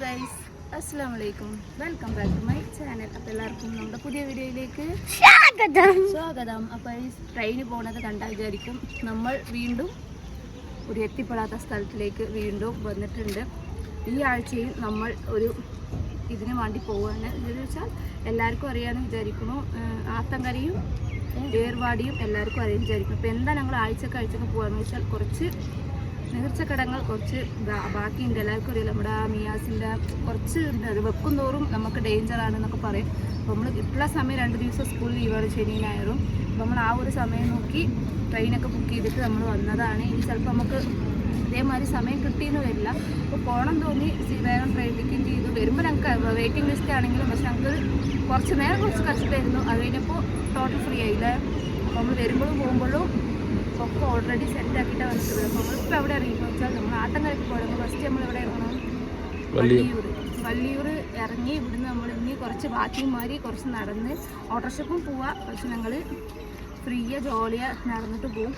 Guys അസ്സാം വലൈക്കും welcome back to my channel അപ്പോൾ എല്ലാവർക്കും നമ്മുടെ പുതിയ വീഡിയോയിലേക്ക് സ്വാഗതം. സ്വാഗതം. അപ്പോൾ ഈ ട്രെയിന് പോകുന്നത് കണ്ടാൽ വിചാരിക്കും നമ്മൾ വീണ്ടും ഒരു എത്തിപ്പെടാത്ത സ്ഥലത്തിലേക്ക് വീണ്ടും വന്നിട്ടുണ്ട്. ഈ ആഴ്ചയിൽ നമ്മൾ ഒരു ഇതിന് വേണ്ടി പോവുകയാണ് എന്താണെന്ന് വെച്ചാൽ എല്ലാവർക്കും അറിയാമെന്ന് വിചാരിക്കുന്നു. ആത്തങ്കരയും ഏർവാടിയും എല്ലാവർക്കും അറിയാമെന്ന് വിചാരിക്കുന്നു. അപ്പോൾ എന്താ ഞങ്ങൾ ആഴ്ചക്ക് ആഴ്ചക്ക് പോകുകയെന്ന് വെച്ചാൽ കുറച്ച് നേർച്ചക്കടങ്ങൾ കുറച്ച് ബാക്കിയുണ്ട്. എല്ലാവർക്കും അറിയില്ല നമ്മുടെ മിയാസിന്റെ കുറച്ച് വെക്കും തോറും നമുക്ക് ഡേഞ്ചർ ആണെന്നൊക്കെ പറയും. അപ്പോൾ നമ്മൾ കിട്ടുള്ള സമയം രണ്ട് ദിവസം സ്കൂൾ ലീവാണ് ശനി ഞായറും. അപ്പോൾ നമ്മൾ ആ ഒരു സമയം നോക്കി ട്രെയിനൊക്കെ ബുക്ക് ചെയ്തിട്ട് നമ്മൾ വന്നതാണ്. ഇനി ചിലപ്പോൾ നമുക്ക് ഇതേമാതിരി സമയം കിട്ടിയെന്ന് വരില്ല. അപ്പോൾ പോകണം തോന്നി വേഗം ട്രെയിൻ ടിക്കറ്റ് ചെയ്തു. വരുമ്പോൾ ഞങ്ങൾക്ക് വെയിറ്റിംഗ് ലിസ്റ്റ് ആണെങ്കിലും പക്ഷെ ഞങ്ങൾക്ക് കുറച്ച് നേരം കുറച്ച് കഷ്ടമായിരുന്നു. അത് കഴിഞ്ഞപ്പോൾ ടോട്ടൽ ഫ്രീ ആയില്ല? അപ്പോൾ നമ്മൾ വരുമ്പോഴും പോകുമ്പോഴും ഓൾറെഡി സെറ്റ് ആക്കിയിട്ടാണ് വന്നിട്ടുള്ളത്. അപ്പോൾ നമ്മളിപ്പോൾ എവിടെ ഇറങ്ങി വെച്ചാൽ നമ്മൾ ആട്ടങ്കരക്ക് പോകണം. ഫസ്റ്റ് നമ്മൾ എവിടെ ഇറങ്ങണം? വള്ളിയൂർ. വള്ളിയൂർ ഇറങ്ങി ഇവിടുന്ന് നമ്മൾ ഇനി കുറച്ച് ബാക്കിയും മാറി കുറച്ച് നടന്ന് ഓട്ടോറിക്ഷക്കും പോവാ. പക്ഷെ ഞങ്ങൾ ഫ്രീയ ജോളിയ നടന്നിട്ട് പോവും.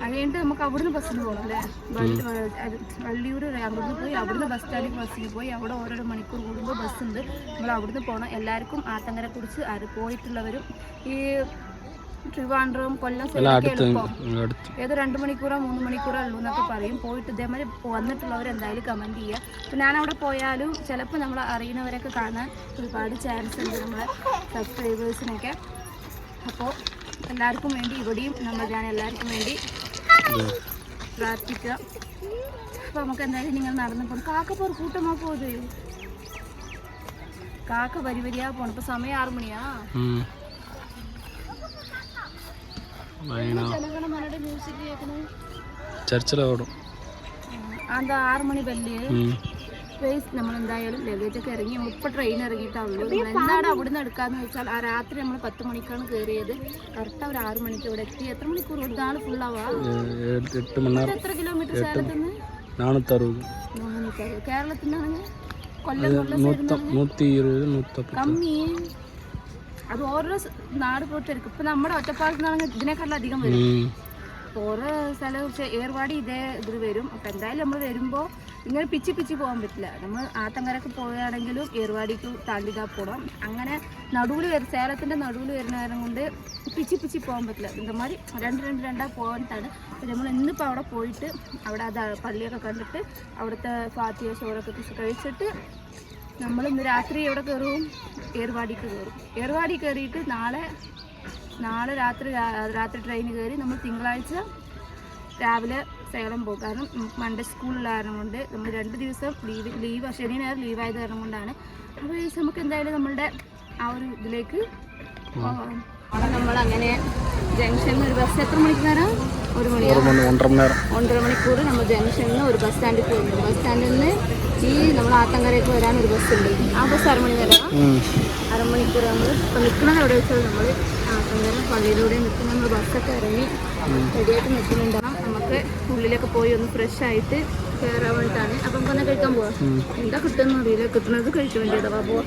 അത് കഴിഞ്ഞിട്ട് നമുക്ക് അവിടുന്ന് ബസ്സിന് പോകണം അല്ലേ? വള്ളി- അത് വള്ളിയൂർ അവിടുന്ന് പോയി അവിടുന്ന് ബസ് സ്റ്റാൻഡിൽ ബസ്സിൽ പോയി അവിടെ ഓരോരോ മണിക്കൂർ കൂടുമ്പോൾ ബസ്സുണ്ട് നമ്മൾ അവിടുന്ന് പോകണം എല്ലാവർക്കും ആത്തങ്കരെ കുറിച്ച് ആര് പോയിട്ടുള്ളവരും ഈ ട്രിവാൻഡ്രം കൊല്ലം ഏത് രണ്ട് മണിക്കൂറോ മൂന്ന് മണിക്കൂറോ ഉള്ളൂ എന്നൊക്കെ പറയും. പോയിട്ട് ഇതേമാതിരി വന്നിട്ടുള്ളവർ എന്തായാലും കമന്റ് ചെയ്യുക. അപ്പോൾ ഞാൻ അവിടെ പോയാലും ചിലപ്പോൾ നമ്മൾ അറിയുന്നവരൊക്കെ കാണാൻ ഒരുപാട് ചാൻസ് ഉണ്ട് നമ്മളെ സബ്സ്ക്രൈബേഴ്സിനൊക്കെ അപ്പോൾ എല്ലാവർക്കും വേണ്ടി ഇവിടെയും നമ്മൾ ഞാൻ എല്ലാവർക്കും വേണ്ടി പ്രാർത്ഥിക്കുക. അപ്പോൾ നമുക്ക് എന്തായാലും നിങ്ങൾ നടന്നു പോകും കാക്ക പോർ കൂട്ടമാ പോകുകയോ കാക്ക വരി വരിയാ പോണം ഇപ്പോൾ സമയം ആറ് മണിയാ. ജനഗണമനയുടെ മ്യൂസിക് കേൾക്കുന്നത് ചർച്ചിലോടും എന്താ ആറ് മണി ബെല്ല് പ്ലേസ് നമ്മൾ എന്തായാലും ലഗേജ് ഒക്കെ ഇറങ്ങി ഇപ്പൊ ട്രെയിൻ ഇറങ്ങിയിട്ടാണല്ലോ നമ്മൾ എന്താണ് അവിടുന്ന് എടുക്കാന്ന് വെച്ചാൽ ആ രാത്രി നമ്മൾ പത്ത് മണിക്കാണ് കയറിയത് കറക്റ്റ് ഒരു ആറ് മണിക്ക് ഇവിടെ എത്തി. എത്ര മണിക്കൂർ ഇതാണ് ഫുൾ ആവാ? എത്ര കിലോമീറ്റർ സേലത്ത് നിന്ന് നാനൂറ്ററുപത്. നാനൂറ്ററുപത്. കേരളത്തിൽ നിന്നാണെങ്കിൽ കൊല്ലം കമ്മി. അത് ഓരോ നാട് പോയിട്ടായിരിക്കും ഇപ്പൊ നമ്മുടെ ഒറ്റപ്പാലത്ത് നിന്നാണെങ്കിൽ ഇതിനേക്കാളും അധികം വരും. ഓരോ സ്ഥലം വെച്ച് ഏർവാടി ഇതേ ഇതിൽ വരും. അപ്പം എന്തായാലും നമ്മൾ വരുമ്പോൾ ഇങ്ങനെ പിച്ചി പിച്ചി പോകാൻ പറ്റില്ല. നമ്മൾ ആത്തങ്കരക്ക് പോവുകയാണെങ്കിലും ഏർവാടിക്ക് താണ്ടിതാ പോകണം അങ്ങനെ നടുവിൽ വരും സേലത്തിന്റെ നടുവിൽ വരുന്ന കാരണം കൊണ്ട് പിച്ചി പിച്ചി പോകാൻ പറ്റില്ല. ഇതേമാതിരി രണ്ട് രണ്ട് രണ്ടാ പോകാനാണ് അപ്പം നമ്മൾ ഇന്നിപ്പോൾ അവിടെ പോയിട്ട് അവിടെ അത് പള്ളിയൊക്കെ കണ്ടിട്ട് അവിടുത്തെ ഫാത്തിയ ചോറൊക്കെ കഴിച്ചിട്ട് നമ്മൾ ഇന്ന് രാത്രി എവിടെ കയറും? ഏർവാടിക്ക് കയറും. ഏർവാടി കയറിയിട്ട് നാളെ നാളെ രാത്രി രാത്രി ട്രെയിൻ കയറി നമ്മൾ തിങ്കളാഴ്ച രാവിലെ സേലം പോകും. കാരണം മൺഡേ സ്കൂളിൽ കാരണം കൊണ്ട് നമ്മൾ രണ്ട് ദിവസം ലീവ് ലീവ് ശനി ഞായർ ലീവായത് കാരണം കൊണ്ടാണ്. അപ്പോൾ ഈ ദിവസം നമുക്ക് എന്തായാലും നമ്മളുടെ ആ ഒരു ഇതിലേക്ക് പോകാം നമ്മൾ അങ്ങനെ ജംഗ്ഷനിൽ ഒരു ബസ് എത്ര മണിക്ക് നേരം ഒരു മണി ഒന്നര മണി മണിക്കൂർ നമ്മൾ ജംഗ്ഷനിൽ നിന്ന് ഒരു ബസ് സ്റ്റാൻഡിൽ പോകുന്നു ബസ് സ്റ്റാൻഡിൽ നിന്ന് ഈ നമ്മൾ ആത്തങ്കരയ്ക്ക് വരാൻ ഒരു ബസ് ഉണ്ട് ആ ബസ് അരമണി വരാം. അരമണിക്കൂർ നമ്മൾ ഇപ്പം നിൽക്കണത് എവിടെ വെച്ചാൽ നമ്മൾ ആത്തങ്കര പള്ളിയിലൂടെ നിൽക്കുന്ന നമ്മൾ ബസ്സൊക്കെ ഇറങ്ങി റെഡിയായിട്ട് നിൽക്കുന്നുണ്ടാവും നമുക്ക് ഉള്ളിലൊക്കെ പോയി ഒന്ന് ഫ്രഷ് ആയിട്ട് കയറാൻ വേണ്ടിയിട്ടാണ്. അപ്പം നമുക്ക് ഒന്ന് കഴിക്കാൻ പോവാം. എന്താ കിട്ടുമെന്ന് അറിയില്ല. കിട്ടുന്നത് കഴിക്കാൻ വേണ്ടി അഥവാ പോവാം.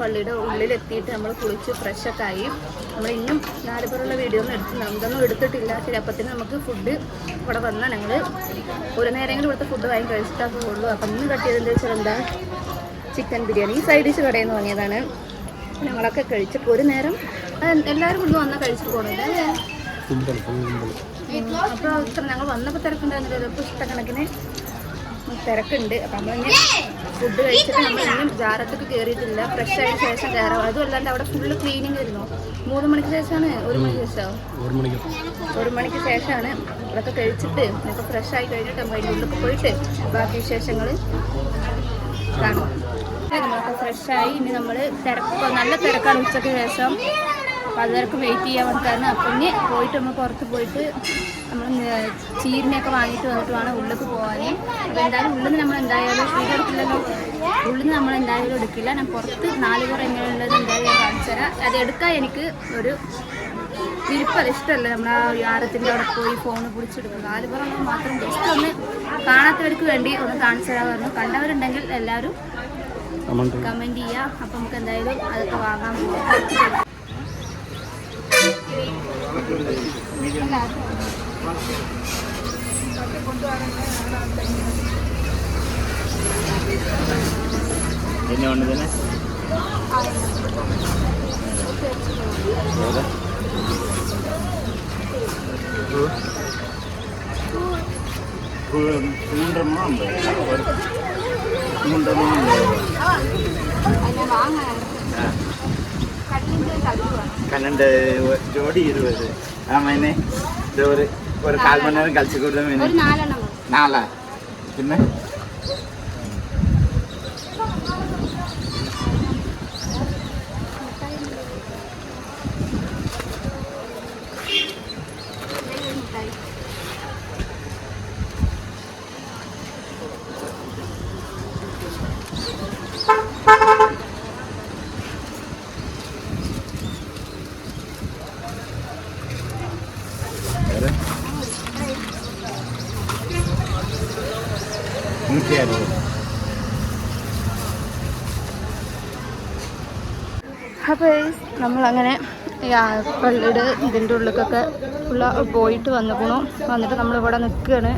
പള്ളിയുടെ ഉള്ളിലെത്തിയിട്ട് നമ്മൾ കുളിച്ച് ഫ്രഷൊക്കെ ആയി നമ്മൾ ഇന്നും നാലുപേരുള്ള വീഡിയോ ഒന്നും എടുത്തില്ല നമുക്കൊന്നും എടുത്തിട്ടില്ല. ശരി അപ്പത്തിന് നമുക്ക് ഫുഡ് ഇവിടെ വന്നാൽ ഞങ്ങൾ ഒരു നേരമെങ്കിലും ഇവിടുത്തെ ഫുഡ് വാങ്ങി കഴിച്ചിട്ടാൽ പോകുള്ളൂ അപ്പം ഇന്ന് കട്ടിയത് എന്താ വെച്ചാൽ എന്താ? ചിക്കൻ ബിരിയാണി. ഈ സൈഡ് ഡിഷ് കടയിൽ നിന്ന് വാങ്ങിയതാണ്. ഞങ്ങളൊക്കെ കഴിച്ചപ്പോൾ ഒരു നേരം എല്ലാവരും ഇവിടുന്ന് വന്നാൽ കഴിച്ചിട്ട് അല്ലേ? കുമ്പൾ അപ്പോൾ ഞങ്ങൾ വന്നപ്പോൾ തിരക്കുണ്ടായിരുന്നില്ല ഇപ്പോൾ ഇഷ്ടക്കണക്കിന് തിരക്കുണ്ട്. അപ്പം നമ്മളിങ്ങനെ ഫുഡ് കഴിച്ചിട്ട് നമ്മൾ ഇന്നും ജാറത്തൊക്കെ കയറിയിട്ടില്ല ഫ്രഷ് ആയതിനു ശേഷം കയറാം അതുമല്ലാണ്ട് അവിടെ ഫുള്ള് ക്ലീനിങ് വരുന്നു. മൂന്ന് മണിക്ക് ശേഷമാണ്? ഒരു മണിക്ക് ശേഷം? ഒരു മണിക്ക്. ഒരു മണിക്ക് ശേഷമാണ്. ഇതൊക്കെ കഴിച്ചിട്ട് നമുക്ക് ഫ്രഷ് ആയി കഴിഞ്ഞിട്ട് നമ്മൾ അതിന്റെ ഉള്ളിലൊക്കെ പോയിട്ട് ബാക്കി വിശേഷങ്ങൾ കാണും. നമ്മളൊക്കെ ഫ്രഷായി ഇനി നമ്മൾ തിരക്ക് നല്ല തിരക്കാണ് ഉച്ചയ്ക്ക് ശേഷം. അപ്പോൾ അതുവരക്ക് വെയിറ്റ് ചെയ്യാൻ വേണ്ടിയിട്ടാണ് അപ്പം ഇനി പോയിട്ട് നമ്മൾ പുറത്ത് പോയിട്ട് നമ്മൾ ചീരിനെയൊക്കെ വാങ്ങിയിട്ട് വന്നിട്ട് വേണം ഉള്ളിലേക്ക് പോകാൻ അപ്പോൾ എന്തായാലും ഉള്ളിൽ നിന്ന് നമ്മൾ എന്തായാലും വീഡിയോ എടുക്കില്ലല്ലോ. ഉള്ളിൽ നിന്ന് നമ്മൾ എന്തായാലും എടുക്കില്ല. ഞാൻ പുറത്ത് നാല് പേർ എങ്ങനെയുള്ളത് എന്തായാലും ഞാൻ കാണിച്ചു തരാം. അത് എടുക്കാൻ എനിക്ക് ഒരു വിരിപ്പല്ല ഇഷ്ടമല്ല. നമ്മുടെ ആ യാരത്തിന്റെ അവിടെ പോയി ഫോൺ പിടിച്ചെടുക്കും നാല് പേർ മാത്രം ജസ്റ്റ് ഒന്ന് കാണാത്തവർക്ക് വേണ്ടി ഒന്ന് കാണിച്ചു തരാൻ പറഞ്ഞു. കണ്ടവരുണ്ടെങ്കിൽ എല്ലാവരും കമന്റ് ചെയ്യുക അപ്പം നമുക്ക് എന്തായാലും അതൊക്കെ വാങ്ങാൻ പോകാം അറിഞ്ഞുകൊണ്ട് തന്നെ ഏതാ? പൂ- പൂ- മൂന്നെണ്ണം ഉണ്ട്. ഒരു- മൂന്നെണ്ണം ഉണ്ട്. അതിനെ വാങ്ങാൻ ആ. കല്ലിന്റെ കല്ല് വേണം കണ്ണന്റെ ജോഡി ഇരുപത് ആ മീനെ ഇത് ഒരു ഒരു കാൽ മണി നേരം കളിച്ചു കൊടുത്ത മീന് ഒരു നാലെണ്ണം മതി. നാളെ പിന്നെ എന്തെങ്കിലും ഒരു മിഠായി. വേറെ അറുപത് അപ്പോൾ നമ്മളങ്ങനെ പള്ളിയുടെ ഇതിന്റെ ഉള്ളിലേക്കൊക്കെ ഉള്ള പോയിട്ട് വന്നിക്കണു വന്നിട്ട് നമ്മളിവിടെ നിൽക്കുകയാണ്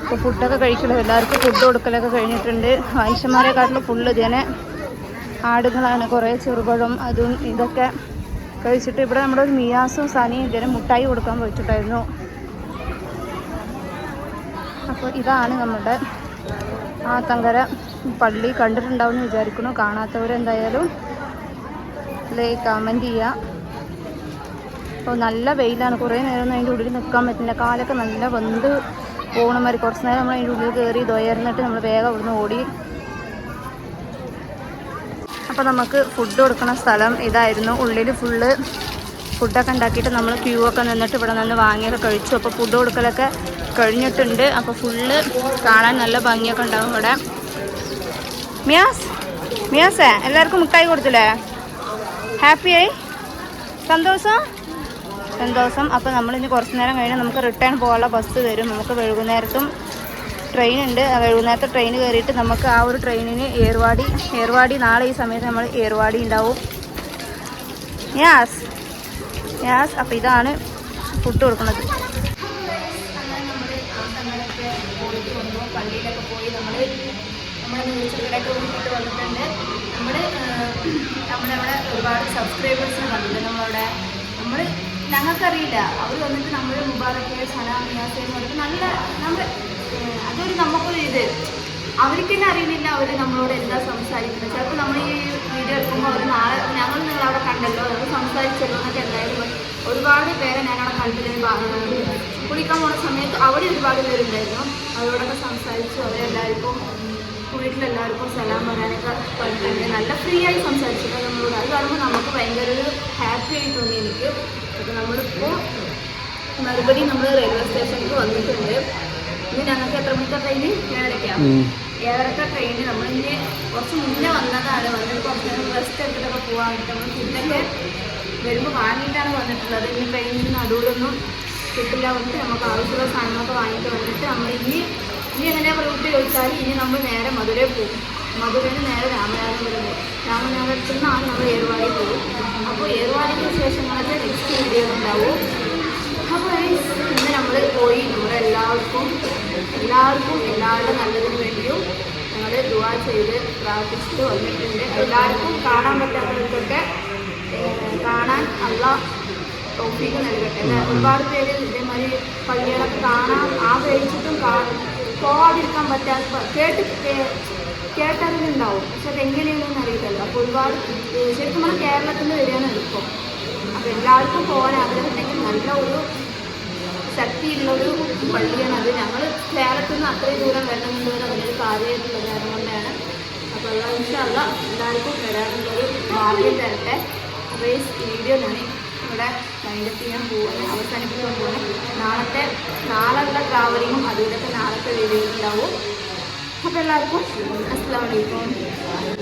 ഇപ്പോൾ ഫുഡൊക്കെ കഴിക്കണം. എല്ലാവർക്കും ഫുഡ് കൊടുക്കലൊക്കെ കഴിഞ്ഞിട്ടുണ്ട്. മനുഷ്യന്മാരെക്കാട്ടിലും ഫുള്ള് ഇതിനെ ആടുകളാണ്. കുറേ ചെറുപഴം അതും ഇതൊക്കെ കഴിച്ചിട്ട് ഇവിടെ നമ്മുടെ ഒരു മിയാസും സനിയും ഇതേനെ മുട്ടായി കൊടുക്കാൻ പോയിട്ടുണ്ടായിരുന്നു. അപ്പോൾ ഇതാണ് നമ്മുടെ ആ തങ്കര പള്ളി കണ്ടിട്ടുണ്ടാവും എന്ന് വിചാരിക്കുന്നു. കാണാത്തവരെന്തായാലും ലൈക്ക് കമന്റ് ചെയ്യുക അപ്പോൾ നല്ല വെയിലാണ്. കുറേ നേരം അതിന്റെ ഉള്ളിൽ നിൽക്കാൻ പറ്റില്ല. കാലൊക്കെ നല്ല വെന്ത് പോകണ മാതിരി. കുറച്ച് നേരം നമ്മൾ അതിന്റെ ഉള്ളിൽ കയറി ദയർന്നിട്ട് നമ്മൾ വേഗം അവിടുന്ന് ഓടി. അപ്പോൾ നമുക്ക് ഫുഡ് കൊടുക്കുന്ന സ്ഥലം ഇതായിരുന്നു. ഉള്ളിൽ ഫുള്ള് ഫുഡൊക്കെ ഉണ്ടാക്കിയിട്ട് നമ്മൾ ക്യൂ ഒക്കെ നിന്നിട്ട് ഇവിടെ നിന്ന് വാങ്ങിയൊക്കെ കഴിച്ചു. അപ്പോൾ ഫുഡ് കൊടുക്കലൊക്കെ കഴിഞ്ഞിട്ടുണ്ട്. അപ്പോൾ ഫുള്ള് കാണാൻ നല്ല ഭംഗിയൊക്കെ ഉണ്ടാവും ഇവിടെ. മിയാസ് മിയാസേ എല്ലാവർക്കും മുട്ടായി കൊടുത്തില്ലേ? ഹാപ്പിയായി? സന്തോഷം? സന്തോഷം. അപ്പോൾ നമ്മളിനി കുറച്ച് നേരം കഴിഞ്ഞ് നമുക്ക് റിട്ടേൺ പോകാനുള്ള ബസ് തരും നമുക്ക് വൈകുന്നേരത്തും ട്രെയിൻ ഉണ്ട്. വൈകുന്നേരത്തെ ട്രെയിൻ കയറിയിട്ട് നമുക്ക് ആ ഒരു ട്രെയിനിന് ഏർവാടി ഏർവാടി നാളെ ഈ സമയത്ത് നമ്മൾ ഏർവാടി ഉണ്ടാവും. യാസ് യാസ് അപ്പോൾ ഇതാണ് ഫുഡ് കൊടുക്കുന്നത്. ഞങ്ങൾക്കറിയില്ല. അവർ വന്നിട്ട് നമ്മൾ മുബാറക്ക് സലാം എന്ന് പറഞ്ഞിട്ട് നല്ല നമ്മൾ അതൊരു നമുക്കൊരു ഇത്. അവർക്ക് തന്നെ അറിയുന്നില്ല അവർ നമ്മളോട് എന്താ സംസാരിക്കുന്നത് ചിലപ്പോൾ നമ്മൾ ഈ വീഡിയോ എടുക്കുമ്പോൾ അവർ നാളെ ഞങ്ങൾ നിങ്ങൾ അവിടെ കണ്ടല്ലോ അവർ സംസാരിച്ചല്ലോ എന്നൊക്കെ എന്തായാലും പറയും. ഒരുപാട് പേരെ ഞാനവിടെ പറഞ്ഞു കുളിക്കാൻ പോണ സമയത്ത് അവിടെ ഒരുപാട് പേരുണ്ടായിരുന്നു. അവരോടൊക്കെ സംസാരിച്ചു. അവരെല്ലാവർക്കും വീട്ടിലെല്ലാവർക്കും സലാം പറയാനൊക്കെ പറഞ്ഞിട്ടുണ്ട്. നല്ല ഫ്രീ ആയി സംസാരിച്ചിട്ട് നമ്മളോട്. അത് കാണുമ്പോൾ നമുക്ക് ഭയങ്കര ഒരു ഹാപ്പി ആയി തോന്നി എനിക്ക്. അപ്പോൾ നമ്മളിപ്പോൾ മറുപടി നമ്മൾ റെയിൽവേ സ്റ്റേഷനിൽ വന്നിട്ടുണ്ട്. ഇനി ഞങ്ങൾക്ക് എത്ര മണിക്കാ ട്രെയിന് ഏഴരയ്ക്കാണ് ഏഴരക്ക ട്രെയിന് നമ്മളിങ്ങനെ കുറച്ച് മുന്നേ വന്നതാണ്. വന്നിട്ട് കുറച്ച് നേരം റെസ്റ്റ് എടുത്തിട്ടൊക്കെ പോകാൻ വേണ്ടിയിട്ട്. നമ്മൾ ഫുഡൊക്കെ വരുമ്പോൾ വാങ്ങിയിട്ടാണ് വന്നിട്ടുള്ളത്. ഇനി ട്രെയിനിന് നടുവിലൊന്നും കിട്ടില്ല. വന്നിട്ട് നമുക്ക് ആവശ്യമുള്ള സാധനങ്ങളൊക്കെ വാങ്ങിയിട്ട് വന്നിട്ട് നമ്മൾ ഇനി ഇനി എങ്ങനെയാണ് പ്രവൃത്തി ചോദിച്ചാൽ ഇനി നമ്മൾ നേരെ മധുരയിൽ പോകും. മധുരയിൽ നേരെ രാമനാഥപുരം പോകും രാമനാഥപുരത്തിൽ നിന്നാണ് നമ്മൾ ഏർവാടി പോകും. അപ്പോൾ ഏർവാടിക്ക് വിശേഷങ്ങളൊക്കെ നെക്സ്റ്റ് വീഡിയോ ഉണ്ടാവും. അപ്പോൾ ഇന്ന് നമ്മൾ പോയി. നമ്മുടെ എല്ലാവർക്കും എല്ലാവർക്കും എല്ലാവരുടെ നല്ലതിന് വേണ്ടിയും ഞങ്ങൾ ദുവാ ചെയ്ത് പ്രാർത്ഥിച്ചിട്ട് വന്നിട്ടുണ്ട്. എല്ലാവർക്കും കാണാൻ പറ്റാത്തവർക്കൊക്കെ കാണാൻ അള്ള ടോപ്പിക്ക് നൽകട്ടെ. അല്ലേ? ഒരുപാട് പേര് ഇതേമാതിരി പള്ളികളൊക്കെ കാണാൻ ആഗ്രഹിച്ചിട്ടും കാണും പോവാതിരിക്കാൻ പറ്റാത്ത കേട്ട് കേട്ടറിവുണ്ടാവും. പക്ഷെ അതെങ്ങനെയാണെന്ന് അറിയില്ലല്ലോ അപ്പോൾ ഒരുപാട് ശരിക്കും നമ്മൾ കേരളത്തിൽ നിന്ന് വരികയാണ് എളുപ്പം. അപ്പോൾ എല്ലാവർക്കും പോകാൻ ആഗ്രഹമുണ്ടെങ്കിൽ നല്ല ഒരു ശക്തിയുള്ളൊരു പള്ളിയാണ് അത്. ഞങ്ങൾ കേരളത്തിൽ നിന്ന് അത്രയും ദൂരം വരണമെന്നുള്ളത് അതിനൊരു കാര്യമായിട്ടുള്ള കാരണം കൊണ്ടാണ്. അപ്പോൾ ഇൻഷല്ല എല്ലാവർക്കും വരാനുള്ളൊരു ഭാഗ്യം തരട്ടെ. ഈ വീഡിയോ ഞാൻ ഇവിടെ വൈൻഡപ്പ് ചെയ്യാൻ പോവാണ് അവസാനിപ്പിക്കാൻ പോവാണ് നാളത്തെ നാളെയുള്ള ട്രാവലിങ്ങും അതുപോലെ തന്നെ നാളത്തെ വീഡിയോ ഉണ്ടാവും. അപ്പോൾ എല്ലാവർക്കും അസ്സാം വലൈക്കും